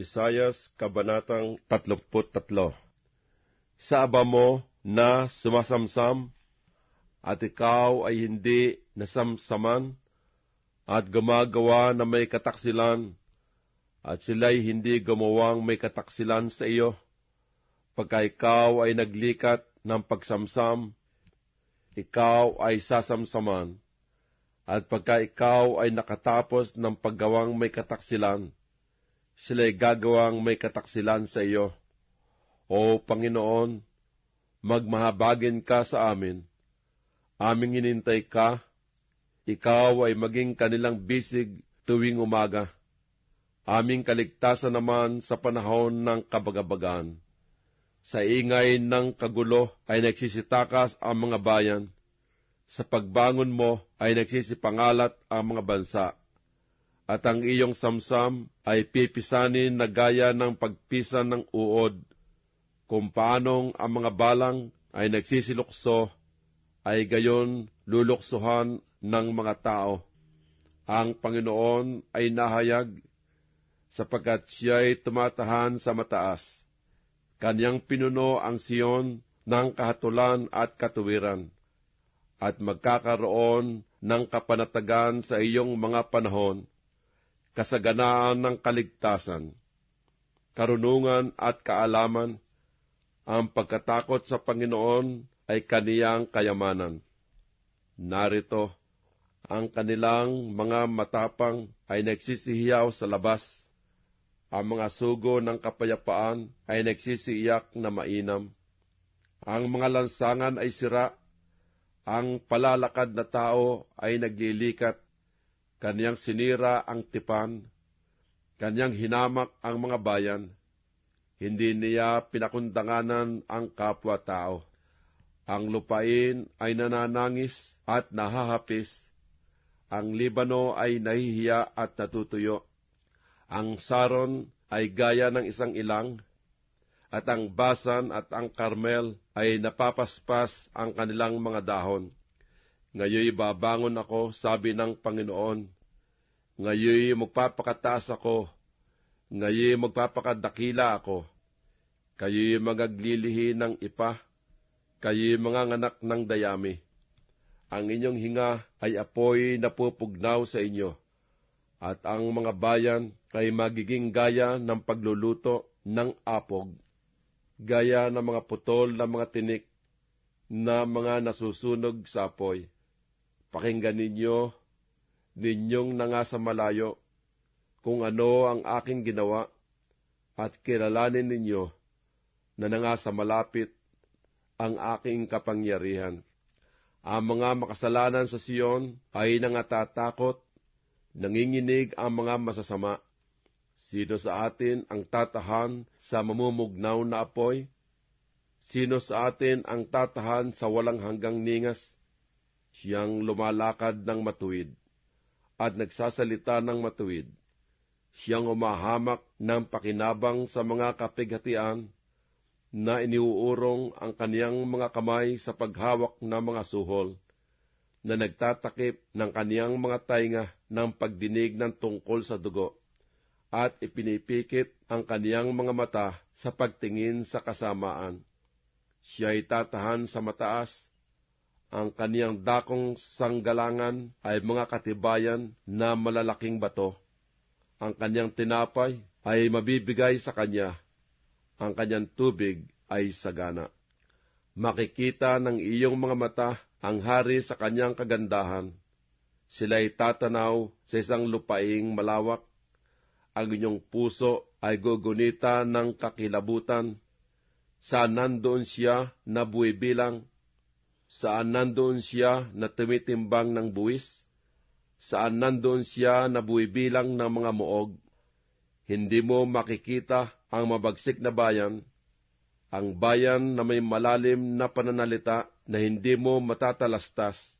Isayas Kabanatang 33 Sa aba mo na sumasamsam, at ikaw ay hindi nasamsaman, at gumagawa na may kataksilan, at sila'y hindi gumawang may kataksilan sa iyo, pagka ikaw ay naglikat ng pagsamsam, ikaw ay sasamsaman, at pagka ikaw ay nakatapos ng paggawang may kataksilan, sila'y gagawang may kataksilan sa iyo. O Panginoon, magmahabagin ka sa amin. Aming inintay ka, ikaw ay maging kanilang bisig tuwing umaga. Aming kaligtasan naman sa panahon ng kabagabagan. Sa ingay ng kagulo ay nagsisitakas ang mga bayan. Sa pagbangon mo ay nagsisipangalat ang mga bansa at ang iyong samsam ay pipisanin na gaya ng pagpisan ng uod, kung paanong ang mga balang ay nagsisilukso, ay gayon luluksuhan ng mga tao. Ang Panginoon ay nahayag, sapagkat siya'y tumatahan sa mataas. Kanyang pinuno ang Siyon ng kahatulan at katuwiran, at magkakaroon ng kapanatagan sa iyong mga panahon, kasaganaan ng kaligtasan, karunungan at kaalaman, ang pagkatakot sa Panginoon ay kaniyang kayamanan. Narito, ang kanilang mga matapang ay nagsisihiyaw sa labas. Ang mga sugo ng kapayapaan ay nagsisiiyak na mainam. Ang mga lansangan ay sira. Ang palalakad na tao ay naglilikat Kanyang sinira ang tipan, kanyang hinamak ang mga bayan, hindi niya pinakundanganan ang kapwa-tao. Ang lupain ay nananangis at nahahapis, ang Libano ay nahihiya at natutuyo, ang Saron ay gaya ng isang ilang, at ang Basan at ang Carmel ay napapaspas ang kanilang mga dahon Ngayoy babangon ako, sabi ng Panginoon. Ngayoy magpapakataas ako. Ngayoy magpapakadakila ako. Kayo'y magaglilihi ng ipa. Kayo'y mga nganak ng dayami. Ang inyong hinga ay apoy na pupugnaw sa inyo. At ang mga bayan ay magiging gaya ng pagluluto ng apog. Gaya ng mga putol na mga tinik na mga nasusunog sa apoy Pakinggan ninyo, ninyong nangasa malayo, kung ano ang aking ginawa, at kilalanin ninyo na nangasa malapit ang aking kapangyarihan. Ang mga makasalanan sa Siyon ay nangatatakot, nanginginig ang mga masasama. Sino sa atin ang tatahan sa mamumugnaw na apoy? Sino sa atin ang tatahan sa walang hanggang ningas? Siyang lumalakad ng matuwid at nagsasalita ng matuwid. Siyang umahamak ng pakinabang sa mga kapighatian na iniuurong ang kaniyang mga kamay sa paghawak ng mga suhol, na nagtatakip ng kaniyang mga tainga ng pagdinig ng tungkol sa dugo, at ipinipikit ang kaniyang mga mata sa pagtingin sa kasamaan. Siya ay tatahan sa mataas ang kaniyang dakong sanggalangan ay mga katibayan na malalaking bato. Ang kaniyang tinapay ay mabibigay sa kanya. Ang kanyang tubig ay sagana. Makikita ng iyong mga mata ang hari sa kanyang kagandahan. Sila'y tatanaw sa isang lupaing malawak. Ang inyong puso ay gugunita ng kakilabutan. Saan nandoon siya na buwibilang Saan nandoon siya na tumitimbang ng buwis? Saan nandoon siya na buwibilang ng mga muog? Hindi mo makikita ang mabagsik na bayan, ang bayan na may malalim na pananalita na hindi mo matatalastas,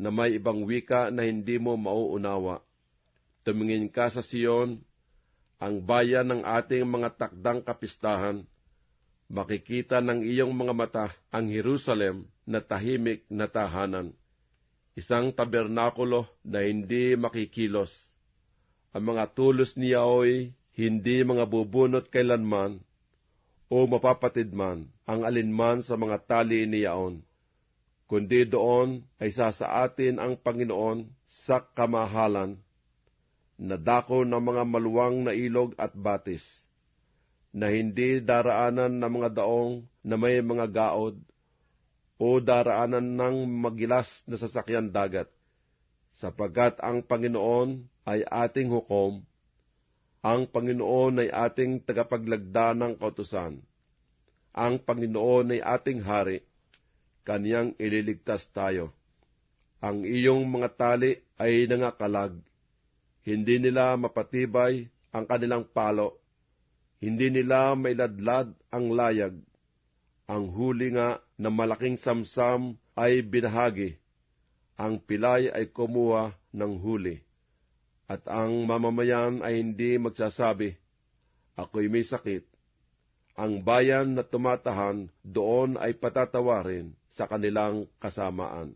na may ibang wika na hindi mo mauunawa. Tumingin ka sa Siyon, ang bayan ng ating mga takdang kapistahan, makikita ng iyong mga mata ang Jerusalem na tahimik na tahanan, isang tabernakulo na hindi makikilos. Ang mga tulos niya ay hindi mga bubunot kailanman o mapapatid man ang alinman sa mga tali niyaon, kundi doon ay sasaatin ang Panginoon sa kamahalan, na dako ng mga maluwang na ilog at batis, na hindi daraanan ng mga daong na may mga gaod, o daraanan ng magilas na sasakyan dagat, sapagkat ang Panginoon ay ating hukom, ang Panginoon ay ating tagapaglagda ng kautusan, ang Panginoon ay ating hari, kaniyang ililigtas tayo. Ang iyong mga tali ay nangakalag, hindi nila mapatibay ang kanilang palo, hindi nila mailadlad ang layag, ang huli nga na malaking samsam ay binahagi, ang pilay ay kumuha ng huli, at ang mamamayan ay hindi magsasabi, Ako'y may sakit. Ang bayan na tumatahan doon ay patatawarin sa kanilang kasamaan.